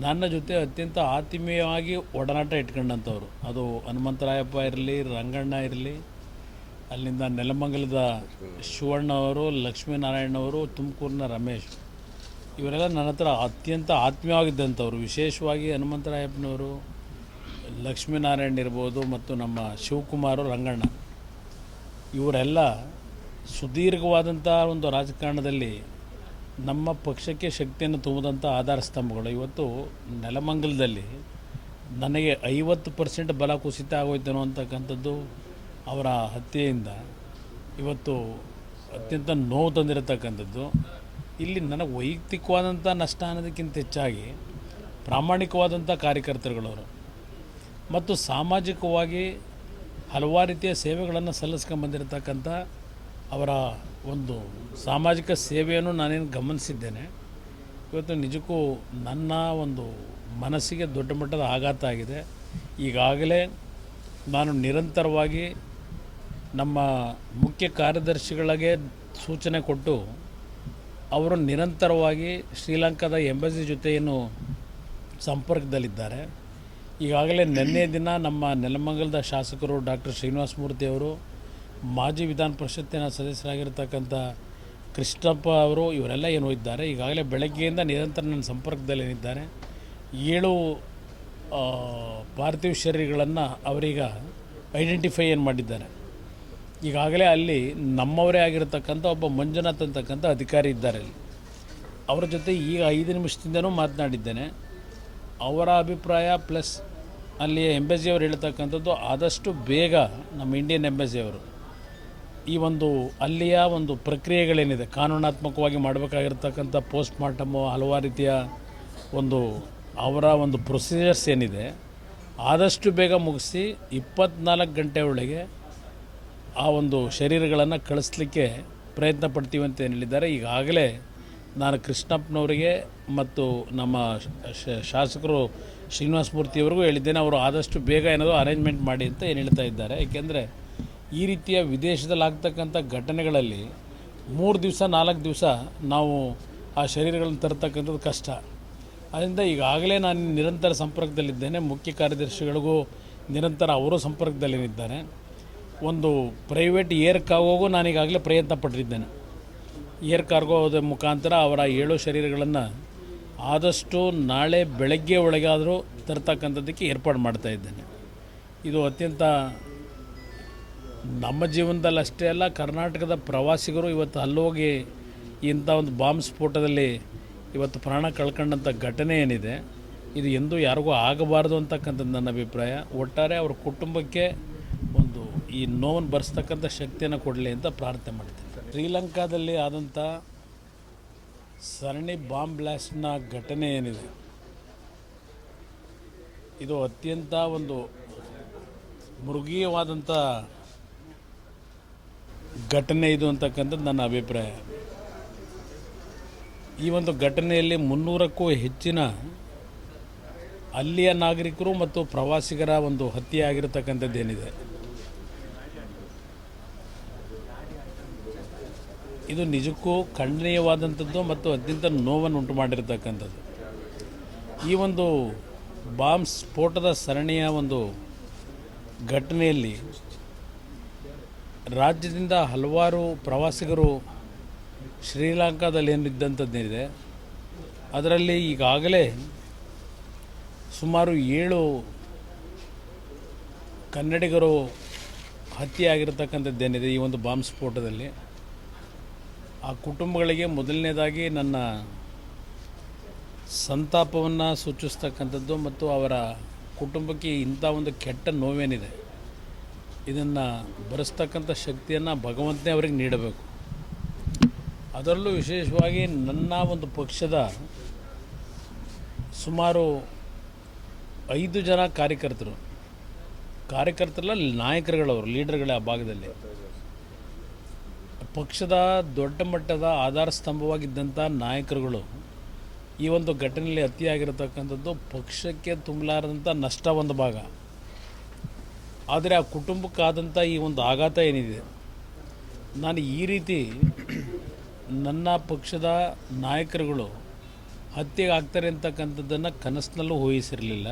ನನ್ನ ಜೊತೆ ಅತ್ಯಂತ ಆತ್ಮೀಯವಾಗಿ ಒಡನಾಟ ಇಟ್ಕೊಂಡಂಥವ್ರು. ಅದು ಹನುಮಂತರಾಯಪ್ಪ ಇರಲಿ, ರಂಗಣ್ಣ ಇರಲಿ, ಅಲ್ಲಿಂದ ನೆಲಮಂಗಲದ ಶಿವಣ್ಣ ಅವರು ತುಮಕೂರಿನ ರಮೇಶ್. ಇವರೆಲ್ಲ ನನ್ನ ಹತ್ರ ಅತ್ಯಂತ ಆತ್ಮೀಯವಾಗಿದ್ದಂಥವ್ರು. ವಿಶೇಷವಾಗಿ ಹನುಮಂತರಾಯಪ್ಪನವರು, ಲಕ್ಷ್ಮೀನಾರಾಯಣ ಇರ್ಬೋದು ಮತ್ತು ನಮ್ಮ ಶಿವಕುಮಾರು, ರಂಗಣ್ಣ. ಇವರೆಲ್ಲ ಸುದೀರ್ಘವಾದಂಥ ಒಂದು ರಾಜಕಾರಣದಲ್ಲಿ ನಮ್ಮ ಪಕ್ಷಕ್ಕೆ ಶಕ್ತಿಯನ್ನು ತುಂಬಿದಂಥ ಆಧಾರ ಸ್ತಂಭಗಳು. ಇವತ್ತು ನೆಲಮಂಗಲದಲ್ಲಿ ನನಗೆ ಐವತ್ತು ಪರ್ಸೆಂಟ್ ಬಲ ಕುಸಿತ ಆಗೋಯ್ತೇನೋ ಅಂತಕ್ಕಂಥದ್ದು ಅವರ ಹತ್ಯೆಯಿಂದ ಇವತ್ತು ಅತ್ಯಂತ ನೋವು ತಂದಿರತಕ್ಕಂಥದ್ದು. ಇಲ್ಲಿ ನನಗೆ ವೈಯಕ್ತಿಕವಾದಂಥ ನಷ್ಟ ಅನ್ನೋದಕ್ಕಿಂತ ಹೆಚ್ಚಾಗಿ ಪ್ರಾಮಾಣಿಕವಾದಂಥ ಕಾರ್ಯಕರ್ತರುಗಳವರು ಮತ್ತು ಸಾಮಾಜಿಕವಾಗಿ ಹಲವಾರು ರೀತಿಯ ಸೇವೆಗಳನ್ನು ಸಲ್ಲಿಸ್ಕೊಂಬಂದಿರತಕ್ಕಂಥ ಅವರ ಒಂದು ಸಾಮಾಜಿಕ ಸೇವೆಯನ್ನು ನಾನೇನು ಗಮನಿಸಿದ್ದೇನೆ. ಇವತ್ತು ನಿಜಕ್ಕೂ ನನ್ನ ಒಂದು ಮನಸ್ಸಿಗೆ ದೊಡ್ಡ ಮಟ್ಟದ ಆಘಾತ ಆಗಿದೆ. ಈಗಾಗಲೇ ನಾನು ನಿರಂತರವಾಗಿ ನಮ್ಮ ಮುಖ್ಯ ಕಾರ್ಯದರ್ಶಿಗಳಿಗೆ ಸೂಚನೆ ಕೊಟ್ಟು, ಅವರು ನಿರಂತರವಾಗಿ ಶ್ರೀಲಂಕಾದ ಎಂಬಸಿ ಜೊತೆ ಸಂಪರ್ಕದಲ್ಲಿದ್ದಾರೆ. ಈಗಾಗಲೇ ನಿನ್ನೆ ದಿನ ನಮ್ಮ ನೆಲಮಂಗಲದ ಶಾಸಕರು ಡಾಕ್ಟರ್ ಶ್ರೀನಿವಾಸ ಮೂರ್ತಿ ಅವರು ಮಾಜಿ ವಿಧಾನ ಪರಿಷತ್ತಿನ ಸದಸ್ಯರಾಗಿರ್ತಕ್ಕಂಥ ಕೃಷ್ಣಪ್ಪ ಅವರು ಇವರೆಲ್ಲ ಏನು ಇದ್ದಾರೆ, ಈಗಾಗಲೇ ಬೆಳಗ್ಗೆಯಿಂದ ನಿರಂತರ ನನ್ನ ಸಂಪರ್ಕದಲ್ಲೇನಿದ್ದಾರೆ ಏಳು ಪಾರ್ಥಿವ ಶರೀರಗಳನ್ನು ಅವರೀಗ ಐಡೆಂಟಿಫೈ ಏನು ಮಾಡಿದ್ದಾರೆ. ಈಗಾಗಲೇ ಅಲ್ಲಿ ನಮ್ಮವರೇ ಆಗಿರತಕ್ಕಂಥ ಒಬ್ಬ ಮಂಜುನಾಥ್ ಅಂತಕ್ಕಂಥ ಅಧಿಕಾರಿ ಇದ್ದಾರೆ ಅಲ್ಲಿ. ಅವರ ಜೊತೆ ಈಗ ಐದು ನಿಮಿಷದಿಂದನೂ ಮಾತನಾಡಿದ್ದೇನೆ. ಅವರ ಅಭಿಪ್ರಾಯ ಪ್ಲಸ್ ಅಲ್ಲಿ ಎಂಬಸಿ ಅವರು ಹೇಳ್ತಕ್ಕಂಥದ್ದು ಆದಷ್ಟು ಬೇಗ ನಮ್ಮ ಇಂಡಿಯನ್ ಎಂಬೆಸಿಯವರು ಈ ಒಂದು ಅಲ್ಲಿಯ ಒಂದು ಪ್ರಕ್ರಿಯೆಗಳೇನಿದೆ? ಕಾನೂನಾತ್ಮಕವಾಗಿ ಮಾಡಬೇಕಾಗಿರ್ತಕ್ಕಂಥ ಪೋಸ್ಟ್ ಮಾರ್ಟಮು ಹಲವಾರು ರೀತಿಯ ಒಂದು ಅವರ ಒಂದು ಪ್ರೊಸೀಜರ್ಸ್ ಏನಿದೆ, ಆದಷ್ಟು ಬೇಗ ಮುಗಿಸಿ ಇಪ್ಪತ್ನಾಲ್ಕು ಗಂಟೆ ಒಳಗೆ ಆ ಒಂದು ಶರೀರಗಳನ್ನು ಕಳಿಸ್ಲಿಕ್ಕೆ ಪ್ರಯತ್ನ ಪಡ್ತೀವಿ ಅಂತ ಏನು ಹೇಳಿದ್ದಾರೆ ಈಗಾಗಲೇ ನಾನು ಕೃಷ್ಣಪ್ಪನವರಿಗೆ ಮತ್ತು ನಮ್ಮ ಶಾಸಕರು ಶ್ರೀನಿವಾಸ ಮೂರ್ತಿಯವರಿಗೂ ಹೇಳಿದ್ದೇನೆ, ಅವರು ಆದಷ್ಟು ಬೇಗ ಏನಾದರೂ ಅರೇಂಜ್ಮೆಂಟ್ ಮಾಡಿ ಅಂತ ಏನು ಹೇಳ್ತಾ ಇದ್ದಾರೆ. ಏಕೆಂದರೆ ಈ ರೀತಿಯ ವಿದೇಶದಲ್ಲಿ ಆಗ್ತಕ್ಕಂಥ ಘಟನೆಗಳಲ್ಲಿ ಮೂರು ದಿವಸ, ನಾಲ್ಕು ದಿವಸ ನಾವು ಆ ಶರೀರಗಳನ್ನು ತರ್ತಕ್ಕಂಥದ್ದು ಕಷ್ಟ. ಅದರಿಂದ ಈಗಾಗಲೇ ನಾನು ನಿರಂತರ ಸಂಪರ್ಕದಲ್ಲಿದ್ದೇನೆ. ಮುಖ್ಯ ಕಾರ್ಯದರ್ಶಿಗಳಿಗೂ ನಿರಂತರ ಅವರು ಸಂಪರ್ಕದಲ್ಲಿದ್ದಾರೆ ಒಂದು ಪ್ರೈವೇಟ್ ಏರ್ ಕಾರ್ಗೋಗೂ ನಾನೀಗಾಗಲೇ ಪ್ರಯತ್ನ ಪಟ್ಟಿದ್ದೇನೆ. ಏರ್ ಕಾರ್ಗೋದ ಮುಖಾಂತರ ಅವರ ಏಳು ಶರೀರಗಳನ್ನು ಆದಷ್ಟು ನಾಳೆ ಬೆಳಗ್ಗೆ ಒಳಗಾದರೂ ತರ್ತಕ್ಕಂಥದ್ದಕ್ಕೆ ಏರ್ಪಾಡು ಮಾಡ್ತಾ ಇದ್ದೇನೆ. ಇದು ಅತ್ಯಂತ ನಮ್ಮ ಜೀವನದಲ್ಲಿ ಅಷ್ಟೇ ಅಲ್ಲ, ಕರ್ನಾಟಕದ ಪ್ರವಾಸಿಗರು ಇವತ್ತು ಅಲ್ಲೋಗಿ ಇಂಥ ಒಂದು ಬಾಂಬ್ ಸ್ಫೋಟದಲ್ಲಿ ಇವತ್ತು ಪ್ರಾಣ ಕಳ್ಕೊಂಡಂಥ ಘಟನೆ ಏನಿದೆ, ಇದು ಎಂದೂ ಯಾರಿಗೂ ಆಗಬಾರ್ದು ಅಂತಕ್ಕಂಥದ್ದು ನನ್ನ ಅಭಿಪ್ರಾಯ. ಒಟ್ಟಾರೆ ಅವ್ರ ಕುಟುಂಬಕ್ಕೆ ಒಂದು ಈ ನೋವನ್ನು ಬರೆಸ್ತಕ್ಕಂಥ ಶಕ್ತಿಯನ್ನು ಕೊಡಲಿ ಅಂತ ಪ್ರಾರ್ಥನೆ ಮಾಡ್ತೀನಿ. ಶ್ರೀಲಂಕಾದಲ್ಲಿ ಆದಂಥ ಸರಣಿ ಬಾಂಬ್ ಬ್ಲಾಸ್ಟ್ನ ಘಟನೆ ಏನಿದೆ, ಇದು ಅತ್ಯಂತ ಒಂದು ಮೃಗೀಯವಾದಂಥ ಘಟನೆ ಇದು ಅಂತಕ್ಕಂಥದ್ದು ನನ್ನ ಅಭಿಪ್ರಾಯ. ಈ ಒಂದು ಘಟನೆಯಲ್ಲಿ ಮುನ್ನೂರಕ್ಕೂ ಹೆಚ್ಚಿನ ಅಲ್ಲಿಯ ನಾಗರಿಕರು ಮತ್ತು ಪ್ರವಾಸಿಗರ ಒಂದು ಹತ್ಯೆ ಆಗಿರತಕ್ಕಂಥದ್ದೇನಿದೆ ಇದು ನಿಜಕ್ಕೂ ಖಂಡನೀಯವಾದಂಥದ್ದು ಮತ್ತು ಅತ್ಯಂತ ನೋವನ್ನು ಉಂಟು ಮಾಡಿರತಕ್ಕಂಥದ್ದು. ಈ ಒಂದು ಬಾಂಬ್ ಸ್ಫೋಟದ ಸರಣಿಯ ಒಂದು ಘಟನೆಯಲ್ಲಿ ರಾಜ್ಯದಿಂದ ಹಲವಾರು ಪ್ರವಾಸಿಗರು ಶ್ರೀಲಂಕಾದಲ್ಲಿ ಏನಿದ್ದಂಥದ್ದೇನಿದೆ, ಅದರಲ್ಲಿ ಈಗಾಗಲೇ ಸುಮಾರು ಏಳು ಕನ್ನಡಿಗರು ಹತ್ಯೆ ಆಗಿರತಕ್ಕಂಥದ್ದೇನಿದೆ ಈ ಒಂದು ಬಾಂಬ್ ಸ್ಫೋಟದಲ್ಲಿ. ಆ ಕುಟುಂಬಗಳಿಗೆ ಮೊದಲನೇದಾಗಿ ನನ್ನ ಸಂತಾಪವನ್ನು ಸೂಚಿಸ್ತಕ್ಕಂಥದ್ದು ಮತ್ತು ಅವರ ಕುಟುಂಬಕ್ಕೆ ಇಂಥ ಒಂದು ಕೆಟ್ಟ ನೋವೇನಿದೆ. ಇದನ್ನು ಬರೆಸ್ತಕ್ಕಂಥ ಶಕ್ತಿಯನ್ನು ಭಗವಂತನೇ ಅವರಿಗೆ ನೀಡಬೇಕು. ಅದರಲ್ಲೂ ವಿಶೇಷವಾಗಿ ನನ್ನ ಒಂದು ಪಕ್ಷದ ಸುಮಾರು ಐದು ಜನ ಕಾರ್ಯಕರ್ತರು. ಕಾರ್ಯಕರ್ತರಲ್ಲ ನಾಯಕರುಗಳವರು, ಲೀಡರ್ಗಳೇ ಆ ಭಾಗದಲ್ಲಿ. ಪಕ್ಷದ ದೊಡ್ಡ ಮಟ್ಟದ ಆಧಾರ ಸ್ತಂಭವಾಗಿದ್ದಂಥ ನಾಯಕರುಗಳು ಈ ಒಂದು ಘಟನೆಯಲ್ಲಿ ಅತಿಯಾಗಿರತಕ್ಕಂಥದ್ದು ಪಕ್ಷಕ್ಕೆ ತುಂಬಲಾರದಂಥ ನಷ್ಟ ಒಂದು ಭಾಗ. ಆದರೆ ಆ ಕುಟುಂಬಕ್ಕಾದಂಥ ಈ ಒಂದು ಆಘಾತ ಏನಿದೆ? ನಾನು ಈ ರೀತಿ ನನ್ನ ಪಕ್ಷದ ನಾಯಕರುಗಳು ಹತ್ಯೆಗೆ ಆಗ್ತಾರೆ ಅಂತಕ್ಕಂಥದ್ದನ್ನು ಕನಸಿನಲ್ಲೂ ಊಹಿಸಿರಲಿಲ್ಲ.